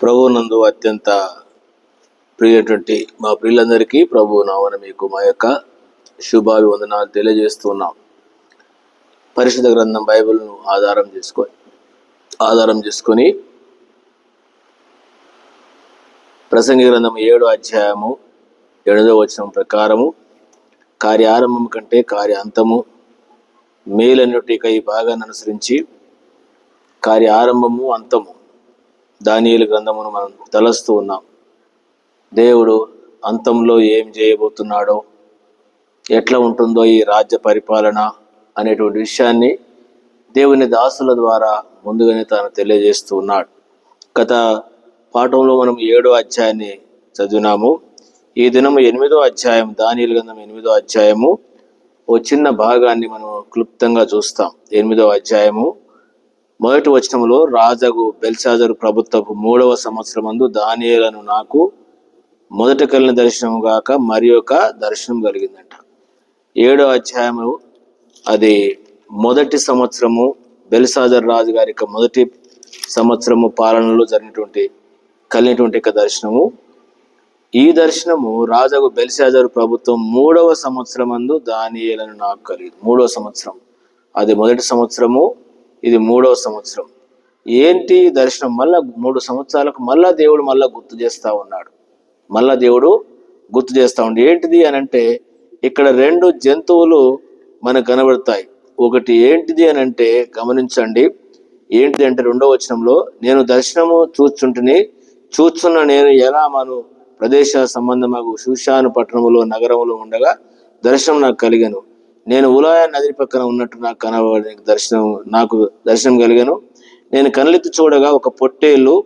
ప్రభునందు అత్యంత ప్రియటువంటి మా ప్రియులందరికీ ప్రభు నామన మీకు మా యొక్క శుభాభివందనాలు తెలియజేస్తున్నాం. పరిశుద్ధ గ్రంథం బైబిల్ను ఆధారం చేసుకొని ఆధారం చేసుకొని ప్రసంగి గ్రంథం ఏడో అధ్యాయము ఎనిమిదో వచనం ప్రకారము కార్యారంభం కంటే కార్యాంతము మేలన్నిటికై ఈ భాగాన్ని అనుసరించి కార్యారంభము అంతము. దానియేలు గ్రంథమును మనం తలస్తూ ఉన్నాం. దేవుడు అంతంలో ఏం చేయబోతున్నాడో ఎట్లా ఉంటుందో ఈ రాజ్య పరిపాలన అనేటువంటి విషయాన్ని దేవుని దాసుల ద్వారా ముందుగానే తాను తెలియజేస్తూ ఉన్నాడు. గత పాఠంలో మనం ఏడో అధ్యాయాన్ని చదివినాము. ఈ దినము ఎనిమిదో అధ్యాయం దానియేలు గ్రంథం ఎనిమిదో అధ్యాయము ఓ చిన్న భాగాన్ని మనం క్లుప్తంగా చూస్తాం. ఎనిమిదో అధ్యాయము మొదటి వచనంలో రాజగు బెల్సాజరు ప్రభుత్వపు మూడవ సంవత్సరమందు దానియలను నాకు మొదట కలిగిన దర్శనం గాక మరి ఒక దర్శనం కలిగిందంట. ఏడో అధ్యాయము అది మొదటి సంవత్సరము బెల్సాజర్ రాజు గారి యొక్క మొదటి సంవత్సరము పాలనలో జరిగినటువంటి కలిగినటువంటి యొక్క దర్శనము. ఈ దర్శనము రాజగు బెల్సాజరు ప్రభుత్వం మూడవ సంవత్సరమందు దానియలను నాకు కలిగింది మూడవ సంవత్సరం. అది మొదటి సంవత్సరము ఇది మూడవ సంవత్సరం. ఏంటి దర్శనం? మళ్ళా మూడు సంవత్సరాలకు మళ్ళా దేవుడు మళ్ళా గుర్తు చేస్తా ఉన్నాడు. మళ్ళా దేవుడు గుర్తు చేస్తా ఉండి ఏంటిది అని అంటే ఇక్కడ రెండు జంతువులు మనకు కనబడతాయి. ఒకటి ఏంటిది అని అంటే గమనించండి. ఏంటిది అంటే రెండో వచనంలో నేను దర్శనము చూచుంటుని చూచున్న నేను ఎలా మను ప్రదేశ సంబంధమగు శుషాను పట్టణములో నగరములో ఉండగా దర్శనం నాకు కలిగను. నేను ఉలాయ నది పక్కన ఉన్నట్టు నాకు కనబడిన దర్శనం నాకు దర్శనం కలిగాను. నేను కనులెత్తి చూడగా ఒక పొట్టేలు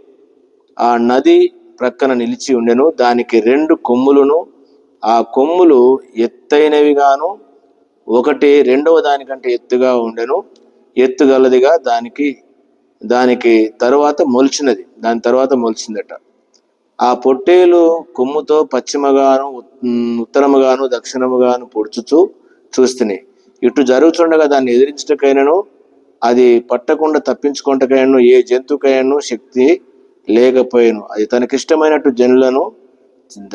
ఆ నది ప్రక్కన నిలిచి ఉండెను. దానికి రెండు కొమ్ములను ఆ కొమ్ములు ఎత్తైనవిగాను ఒకటి రెండవ దానికంటే ఎత్తుగా ఉండెను. ఎత్తుగలదిగా దానికి దానికి తరువాత మొలిచినది దాని తర్వాత మొలిచిందట. ఆ పొట్టేలు కొమ్ముతో పశ్చిమగాను ఉత్తరముగాను దక్షిణముగాను పొడుచుచు చూస్తుని. ఇటు జరుగుతుండగా దాన్ని ఎదిరించటకైనను అది పట్టకుండా తప్పించుకుంటకైనను ఏ జంతువుకైనను శక్తి లేకపోయాను. అది తనకిష్టమైనట్టు జనులను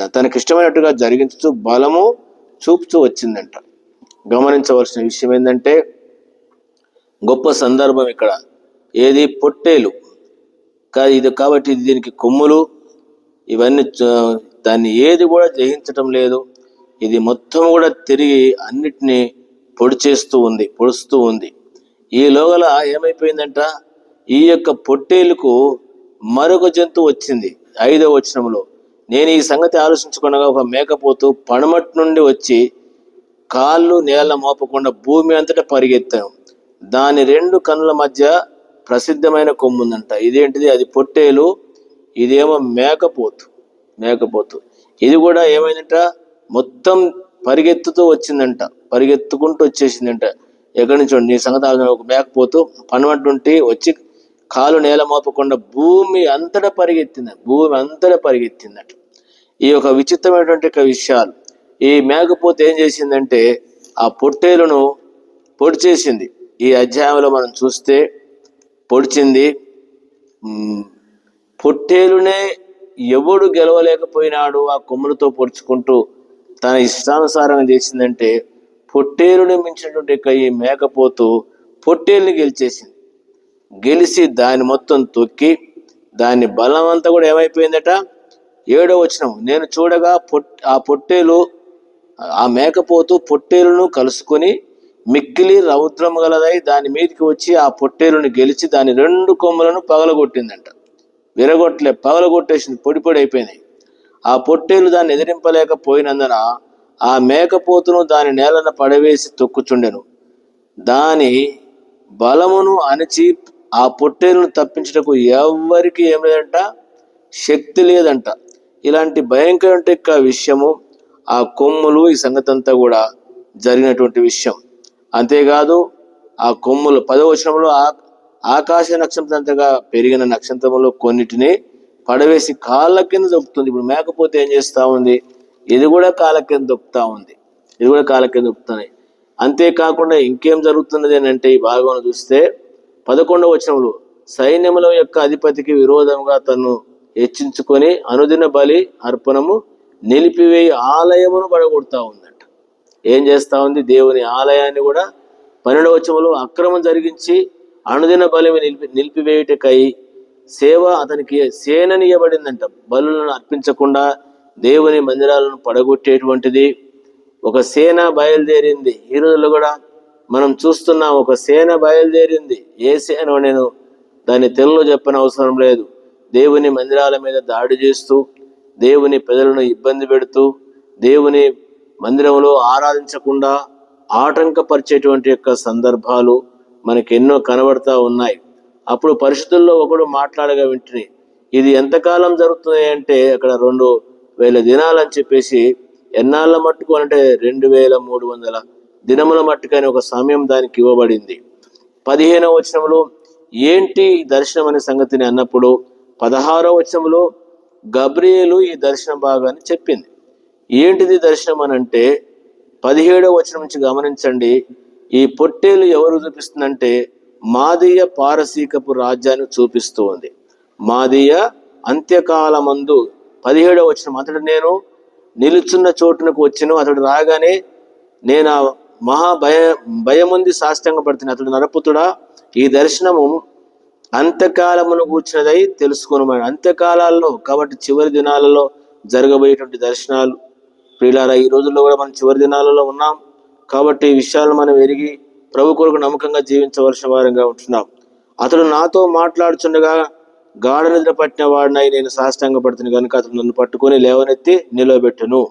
తనకిష్టమైనట్టుగా జరిగించుతూ బలము చూపుతూ వచ్చిందంట. గమనించవలసిన విషయం ఏంటంటే గొప్ప సందర్భం ఇక్కడ. ఏది పొట్టేలు. కా- ఇది కాబట్టి దీనికి కొమ్ములు. ఇవన్నీ దాన్ని ఏది కూడా జయించటం లేదు. ఇది మొత్తం కూడా తిరిగి అన్నిటినీ పొడి చేస్తూ ఉంది పొడుస్తూ ఉంది. ఈ లోగల ఏమైపోయిందంట? ఈ యొక్క పొట్టేలుకు మరొక జంతువు వచ్చింది ఐదవ వచనంలో నేను ఈ సంగతి ఆలోచించుకునగా ఒక మేకపోతు పడమటి నుండి వచ్చి కాళ్ళు నేల మోపకుండా భూమి అంతటా పరిగెత్తాను. దాని రెండు కన్నుల మధ్య ప్రసిద్ధమైన కొమ్ముందంట ఇదేంటిది? అది పొట్టేలు ఇదేమో మేకపోతు మేకపోతు. ఇది కూడా ఏమైందంట? మొత్తం పరిగెత్తుతూ వచ్చిందంట. పరిగెత్తుకుంటూ వచ్చేసిందంట. ఎక్కడి నుంచి నీ సంగతి ఆలోచన ఒక మేకపోతూ పనుమంటుంటే వచ్చి కాలు నేల మోపకుండా భూమి అంతటా పరిగెత్తింది. భూమి అంతటా పరిగెత్తిందట. ఈ యొక్క విచిత్రమైనటువంటి విషయాలు. ఈ మేకపోతే ఏం చేసిందంటే ఆ పొట్టేలును పొడి చేసింది ఈ అధ్యాయంలో మనం చూస్తే పొడిచింది పొట్టేలునే ఎవడు గెలవలేకపోయినాడు ఆ కొమ్ములతో పొడుచుకుంటూ తన ఇష్టానుసారంగా చేసిందంటే పొట్టేరుని మించినటువంటి యొక్క ఈ మేకపోతు పొట్టేరుని గెలిచేసింది. గెలిచి దాన్ని మొత్తం తొక్కి దాని బలం అంతా కూడా ఏమైపోయిందట? ఏడో వచనం నేను చూడగా పొట్ ఆ పొట్టేలు ఆ మేకపోతు పొట్టేలును కలుసుకొని మిక్కిలి రౌద్రం గలదై దాని మీదకి వచ్చి ఆ పొట్టేలుని గెలిచి దాని రెండు కొమ్ములను పగలగొట్టిందంట. విరగొట్టలే పగలగొట్టేసింది పొడి పొడి అయిపోయినాయి. ఆ పొట్టేలు దాన్ని ఎదిరింపలేకపోయినందున ఆ మేకపోతును దాని నేలన పడవేసి తొక్కుచుండెను. దాని బలమును అణచి ఆ పొట్టేలును తప్పించుటకు ఎవరికి ఏం లేదంట శక్తి లేదంట. ఇలాంటి భయంకరమైన యొక్క విషయము ఆ కొమ్ములు ఈ సంగతి అంతా కూడా జరిగినటువంటి విషయం. అంతేకాదు ఆ కొమ్ములు పదవచనంలో ఆ ఆకాశ నక్షత్రంతగా పెరిగిన నక్షత్రములో కొన్నిటిని పడవేసి కాళ్ళ కింద దొక్కుతుంది ఇప్పుడు మేకపోతే ఏం చేస్తూ ఉంది? ఇది కూడా కాళ్ళ కింద దొక్కుతా ఉంది. ఇది కూడా కాళ్ళ కింద దొక్కుతున్నాయి అంతేకాకుండా ఇంకేం జరుగుతున్నది అని అంటే ఈ భాగంలో చూస్తే పదకొండవ వచనంలో సైన్యముల యొక్క అధిపతికి విరోధంగా తను హెచ్చించుకొని అనుదిన బలి అర్పణము నిలిపివేయి ఆలయమును పడగొడతా ఉందంట. ఏం చేస్తా ఉంది? దేవుని ఆలయాన్ని కూడా పన్నెండవచములు అక్రమం జరిగించి అనుదిన బలిని నిలిపి నిలిపివేయుటకై సేవ అతనికి సేననీయబడిందంట. బలులను అర్పించకుండా దేవుని మందిరాలను పడగొట్టేటువంటిది ఒక సేన బయలుదేరింది. ఈ రోజుల్లో కూడా మనం చూస్తున్నాం ఒక సేన బయలుదేరింది. ఏ సేన నేను దాన్ని తెలుగులో చెప్పని అవసరం లేదు. దేవుని మందిరాల మీద దాడి చేస్తూ దేవుని ప్రజలను ఇబ్బంది పెడుతూ దేవుని మందిరంలో ఆరాధించకుండా ఆటంకపరిచేటువంటి యొక్క సందర్భాలు మనకి ఎన్నో కనబడతా ఉన్నాయి. అప్పుడు పరిస్థితుల్లో ఒకడు మాట్లాడగా వింటిని ఇది ఎంతకాలం జరుగుతుంది అంటే అక్కడ రెండు వేల దినాలు అని చెప్పేసి ఎన్నాళ్ళ మట్టుకు అంటే రెండు వేల మూడు వందల దినముల మట్టుకని ఒక సమయం దానికి ఇవ్వబడింది. పదిహేనవ వచనంలో ఏంటి దర్శనం అనే సంగతిని అన్నప్పుడు పదహారవ వచనంలో గబ్రియేలు ఈ దర్శన భాగాన్ని చెప్పింది. ఏంటిది దర్శనం అని అంటే పదిహేడవ వచనం నుంచి గమనించండి ఈ పొట్టేలు ఎవరు చూపిస్తుందంటే మాదీయ పారసీకపు రాజ్యాన్ని చూపిస్తూ ఉంది. మాదీయ అంత్యకాలమందు పదిహేడవ వచ్చిన అతడు నేను నిలుచున్న చోటునకు వచ్చిన అతడు రాగానే నేను ఆ మహా భయ భయముంది సాష్టంగా పడుతుంది అతడు నరపుతుడా ఈ దర్శనము అంత్యకాలమును కూర్చున్నదై తెలుసుకున్నాడు అంత్యకాలాల్లో కాబట్టి చివరి దినాలలో జరగబోయేటువంటి దర్శనాలు. ప్రియులారా ఈ రోజుల్లో కూడా మనం చివరి దినాలలో ఉన్నాం కాబట్టి ఈ విషయాలు మనం ఎరిగి ప్రభు కొరకు నమ్మకంగా జీవించవలసిన వారంగా ఉంటున్నాం. అతడు నాతో మాట్లాడుచుండగా గాఢ నిద్ర పట్టిన వాడినై నేను సాష్టాంగ పడుతున్న కనుక అతడు నన్ను పట్టుకొని లేవనెత్తి నిలవబెట్టును.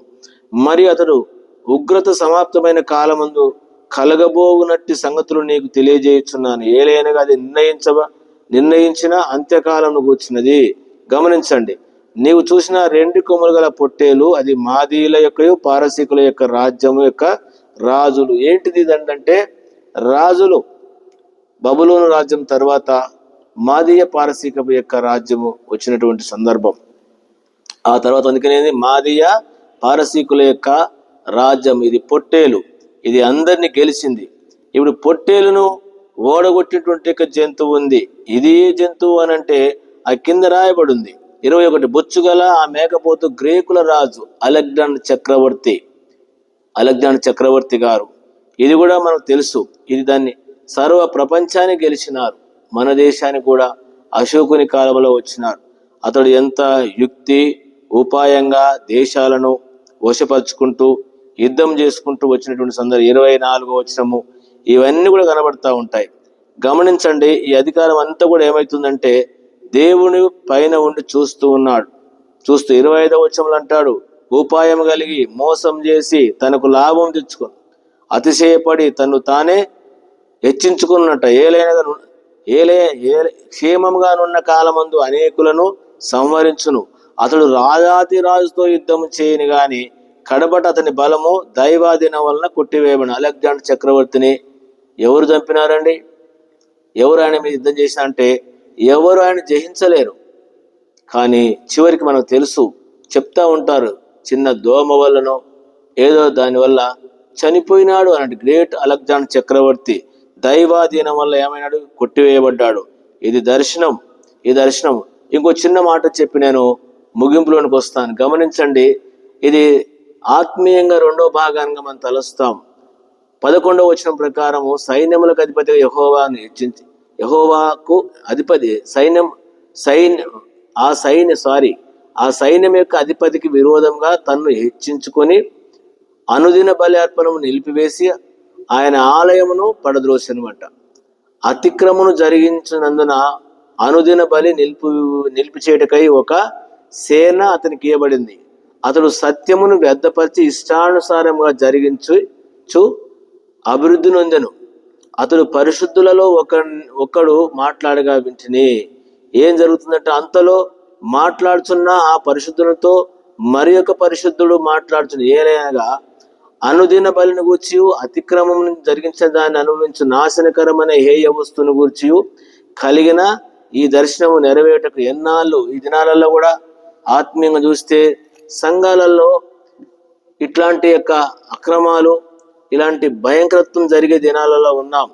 మరి అతడు ఉగ్రత సమాప్తమైన కాలమందు కలగబోవునట్టి సంగతులు నీకు తెలియజేయుచున్నాను. ఏలైనగా అది నిర్ణయించవ నిర్ణయించిన అంత్యకాలం కూర్చున్నది. గమనించండి నీవు చూసిన రెండు కొమ్ములు గల పొట్టేలు అది మాదీల యొక్క పారసీకుల యొక్క రాజ్యము యొక్క రాజులు. ఏంటిది అంటే రాజులు బబులోను రాజ్యం తర్వాత మాదీయ పారసీకపు యొక్క రాజ్యము వచ్చినటువంటి సందర్భం. ఆ తర్వాత అందుకనేది మాదీయ పారసీకుల యొక్క రాజ్యం ఇది పొట్టేలు. ఇది అందరిని గెలిచింది. ఇప్పుడు పొట్టేలును ఓడగొట్టినటువంటి యొక్క జంతువు ఉంది. ఇది ఏ జంతువు అని అంటే ఆ కింద రాయబడి ఉంది ఇరవై ఒకటి బొచ్చుగల ఆ మేకపోతు గ్రేకుల రాజు అలెగ్జాండర్ చక్రవర్తి అలెగ్జాండర్ చక్రవర్తి గారు. ఇది కూడా మనకు తెలుసు. ఇది దాన్ని సర్వ ప్రపంచాన్ని గెలిచినారు. మన దేశానికి కూడా అశోకుని కాలంలో వచ్చినారు. అతడు ఎంత యుక్తి ఉపాయంగా దేశాలను వశపరుచుకుంటూ యుద్ధం చేసుకుంటూ వచ్చినటువంటి సందర్భం ఇరవై నాలుగో వచ్చినము ఇవన్నీ కూడా కనబడుతూ ఉంటాయి. గమనించండి ఈ అధికారం అంతా కూడా ఏమవుతుందంటే దేవుని పైన ఉండి చూస్తూ ఉన్నాడు. చూస్తూ ఇరవై ఐదవ వచ్చములు అంటాడు ఉపాయం కలిగి మోసం చేసి తనకు లాభం తెచ్చుకొని అతిశయపడి తను తానే హెచ్చించుకున్నట్ట. ఏలైనగా ఏలే ఏ క్షేమంగానున్న కాలమందు అనేకులను సంవరించును. అతడు రాజాతి రాజుతో యుద్ధం చేయని గాని కడబట అతని బలము దైవాధీనం వలన కొట్టివేయబడి అలెగ్జాండర్ చక్రవర్తిని ఎవరు చంపినారండి? ఎవరు ఆయన మీద యుద్ధం చేసిన అంటే ఎవరు ఆయన జయించలేరు. కానీ చివరికి మనకు తెలుసు చెప్తా ఉంటారు చిన్న దోమ వల్లనో ఏదో దానివల్ల చనిపోయినాడు అన్నట్టు గ్రేట్ అలెగ్జాండర్ చక్రవర్తి దైవాధీనం వల్ల ఏమైనాడు? కొట్టివేయబడ్డాడు. ఇది దర్శనం ఈ దర్శనం. ఇంకో చిన్న మాట చెప్పి నేను ముగింపులోనికి వస్తాను. గమనించండి ఇది ఆత్మీయంగా రెండో భాగానికి మనం తలుస్తాం. పదకొండవ వచనం ప్రకారము సైన్యములకు అధిపతి యహోవాను హెచ్చించి యహోవాకు అధిపతి సైన్యం సైన్య ఆ సైన్య సారీ ఆ సైన్యం యొక్క అధిపతికి విరోధంగా తన్ను హెచ్చించుకొని అనుదిన బలి అర్పణము నిలిపివేసి ఆయన ఆలయమును పడద్రోసనమాట. అతిక్రమను జరిగించినందున అనుదిన బలి నిలిపి నిలిపిచేటకై ఒక సేన అతనికి ఇవ్వబడింది అతడు సత్యమును వ్యర్థపరిచి ఇష్టానుసారంగా జరిగించు చు అభివృద్ధి నొందెను. అతడు పరిశుద్ధులలో ఒక ఒకడు మాట్లాడగా వింటిని. ఏం జరుగుతుందంటే అంతలో మాట్లాడుచున్న ఆ పరిశుద్ధులతో మరి ఒక పరిశుద్ధుడు మాట్లాడుచున్న ఏలైనగా అనుదిన బలిని గూర్చి అతిక్రమం జరిగించిన దాన్ని అనుభవించు నాశనకరమైన హేయ వస్తువును గూర్చి కలిగిన ఈ దర్శనము నెరవేటకు ఎన్నాళ్ళు ఈ దినాలలో కూడా ఆత్మీయంగా చూస్తే సంఘాలలో ఇట్లాంటి యొక్క అక్రమాలు ఇలాంటి భయంకరత్వం జరిగే దినాలలో ఉన్నాం.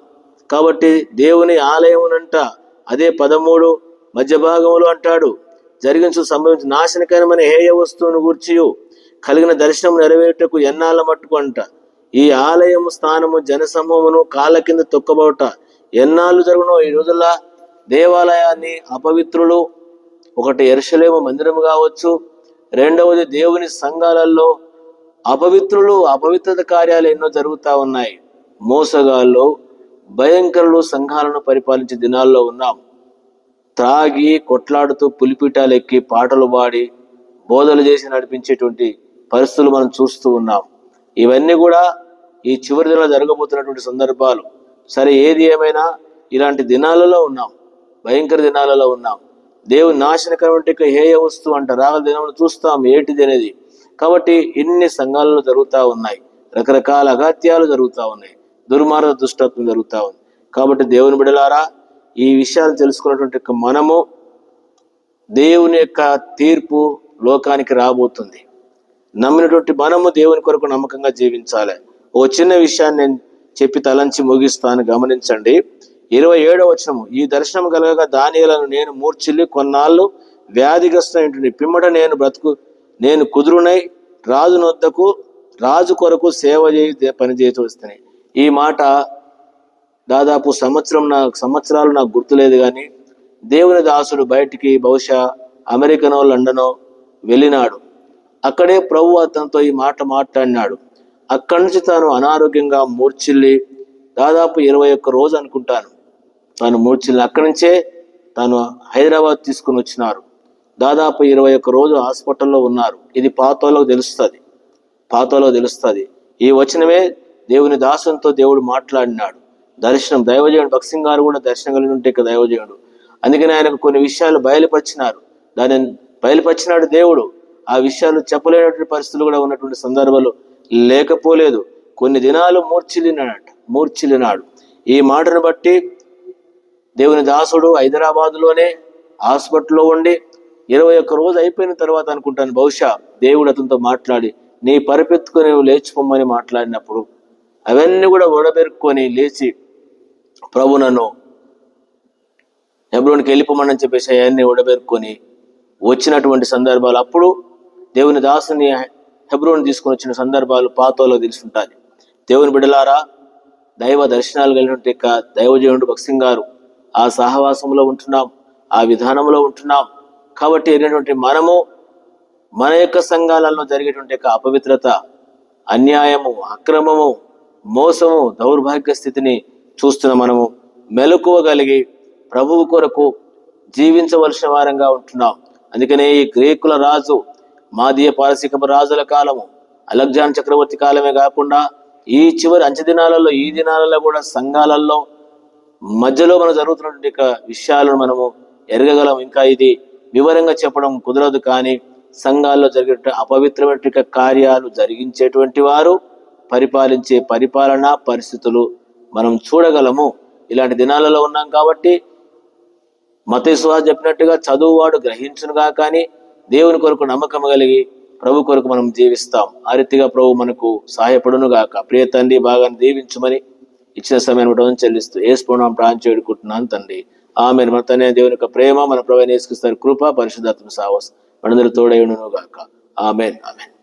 కాబట్టి దేవుని ఆలయమునంట అదే పదమూడు మధ్య భాగములు అంటాడు. జరిగించు సంభవించు నాశనకరమైన హేయ వస్తువును గూర్చియు కలిగిన దర్శనం నెరవేరుటకు ఎన్నాళ్ళ మట్టుకు అంట ఈ ఆలయము స్థానము జనసమూహమును కాళ్ళ కింద తొక్కబోట ఎన్నాళ్ళు జరుగునో ఈ రోజుల్లో దేవాలయాన్ని అపవిత్రులు ఒకటి ఎరుసలేము మందిరం కావచ్చు రెండవది దేవుని సంఘాలలో అపవిత్రులు అపవిత్రత కార్యాలు ఎన్నో జరుగుతూ ఉన్నాయి. మోసగాళ్ళు భయంకరులు సంఘాలను పరిపాలించే దినాల్లో ఉన్నాం. త్రాగి కొట్లాడుతూ పులిపిటాలు ఎక్కి పాటలు పాడి బోధలు చేసి నడిపించేటువంటి పరిస్థితులు మనం చూస్తూ ఉన్నాం. ఇవన్నీ కూడా ఈ చివరి దినాల్లో జరగబోతున్నటువంటి సందర్భాలు. సరే ఏది ఏమైనా ఇలాంటి దినాలలో ఉన్నాం. భయంకర దినాలలో ఉన్నాం. దేవుని నాశనకరమైన హేయ వస్తువు అంట రాగల దినములు చూస్తాం ఏటిది అనేది. కాబట్టి ఇన్ని సంఘాలలో జరుగుతూ ఉన్నాయి. రకరకాల అగాత్యాలు జరుగుతూ ఉన్నాయి. దుర్మార్గ దుష్టత్వం జరుగుతూ ఉంది. కాబట్టి దేవుని బిడలారా ఈ విషయాలు తెలుసుకున్నటువంటి మనము దేవుని యొక్క తీర్పు లోకానికి రాబోతుంది. నమ్మినటువంటి మనము దేవుని కొరకు నమ్మకంగా జీవించాలి. ఓ చిన్న విషయాన్ని నేను చెప్పి తలంచి ముగిస్తాను. గమనించండి. ఇరవై ఏడవ వచనము. ఈ దర్శనం కలగగా దానిలను నేను మూర్చిల్లి కొన్నాళ్ళు వ్యాధిగ్రస్తమైనటువంటి పిమ్మట నేను బ్రతుకు నేను కుదురునై రాజు నొద్దకు రాజు కొరకు సేవ చేయి పని చేసి వస్తున్నాయి ఈ మాట దాదాపు సంవత్సరం నా సంవత్సరాలు నాకు గుర్తులేదు కానీ దేవుని దాసుడు బయటికి బహుశా అమెరికనో లండనో వెళ్ళినాడు. అక్కడే ప్రభు అతనితో ఈ మాట మాట్లాడినాడు. అక్కడి నుంచి తాను అనారోగ్యంగా మూర్చిల్లి దాదాపు ఇరవై ఒక్క రోజు అనుకుంటాను. తాను మూర్చిల్లి అక్కడి నుంచే తాను హైదరాబాద్ తీసుకుని వచ్చినారు. దాదాపు ఇరవై ఒక్క రోజు హాస్పిటల్లో ఉన్నారు. ఇది పాతలో తెలుస్తుంది. పాతలో తెలుస్తుంది. ఈ వచనమే దేవుని దాసంతో దేవుడు మాట్లాడినాడు. దర్శనం దైవజయుడు భక్సింగ్ గారు కూడా దర్శనం కలిగి ఉంటే ఇక దైవజయుడు అందుకని ఆయనకు కొన్ని విషయాలు బయలుపరిచినారు. దానిని బయలుపరిచినాడు దేవుడు. ఆ విషయాలు చెప్పలేనటువంటి పరిస్థితులు కూడా ఉన్నటువంటి సందర్భాలు లేకపోలేదు. కొన్ని దినాలు మూర్చిల్లినాడట మూర్చిల్లినాడు ఈ మాటను బట్టి దేవుని దాసుడు హైదరాబాద్లోనే హాస్పిటల్లో ఉండి ఇరవై ఒక్క రోజు అయిపోయిన తర్వాత అనుకుంటాను బహుశా దేవుడు అతనితో మాట్లాడి నీ పరిపెత్తుకొని నువ్వు లేచిపోమ్మని మాట్లాడినప్పుడు అవన్నీ కూడా ఉడబెరుక్కొని లేచి ప్రభు నన్ను ఎబ్రోనికి వెళ్ళిపోమని చెప్పేసి అవన్నీ ఉడబెరుక్కొని వచ్చినటువంటి సందర్భాలు అప్పుడు దేవుని దాసుని హెబ్రోన్ తీసుకొని వచ్చిన సందర్భాలు పాతోలో తెలుసుంటాయి. దేవుని బిడలారా దైవ దర్శనాలు కలిగినట్టు యొక్క దైవజీవుడు భక్సింగ్ గారు ఆ సహవాసంలో ఉంటున్నాం ఆ విధానంలో ఉంటున్నాం. కాబట్టి ఎరిగినటువంటి మనము మన యొక్క సంఘాలలో జరిగేటువంటి యొక్క అపవిత్రత అన్యాయము అక్రమము మోసము దౌర్భాగ్య స్థితిని చూస్తున్న మనము మెలకువగలిగి ప్రభువు కొరకు జీవించవలసిన వారంగా ఉంటున్నాం. అందుకనే ఈ గ్రీకుల రాజు మాదీయ పారసిక రాజుల కాలము అలెగ్జాన్ చక్రవర్తి కాలమే కాకుండా ఈ చివరి అంచె దినాలలో ఈ దినాలలో కూడా సంఘాలలో మధ్యలో మనం జరుగుతున్నటువంటి విషయాలను మనము ఎరగగలం. ఇంకా ఇది వివరంగా చెప్పడం కుదరదు కానీ సంఘాల్లో జరిగే అపవిత్రమైన కార్యాలు జరిగించేటువంటి వారు పరిపాలించే పరిపాలన పరిస్థితులు మనం చూడగలము. ఇలాంటి దినాలలో ఉన్నాం కాబట్టి మతేశ్వర చెప్పినట్టుగా చదువువాడు గ్రహించునుగా కానీ దేవుని కొరకు నమ్మకం కలిగి ప్రభు కొరకు మనం జీవిస్తాం. ఆ రీతిగా ప్రభు మనకు సహాయపడును గాక. ప్రియ తండ్రి బాగా దీవించమని ఇచ్చిన సమయం ఉండడం చెల్లిస్తూ ఏసుకున్నాం ప్రాణం చేడుకుంటున్నాను తండ్రి. ఆమె మన తనే దేవుని యొక్క ప్రేమ మన ప్రభు నేసుకొస్తారు కృప పరిశుద్ధాత్మ సావస్. మనందరూ తోడైనను గాక ఆమెన్. ఆమెన్.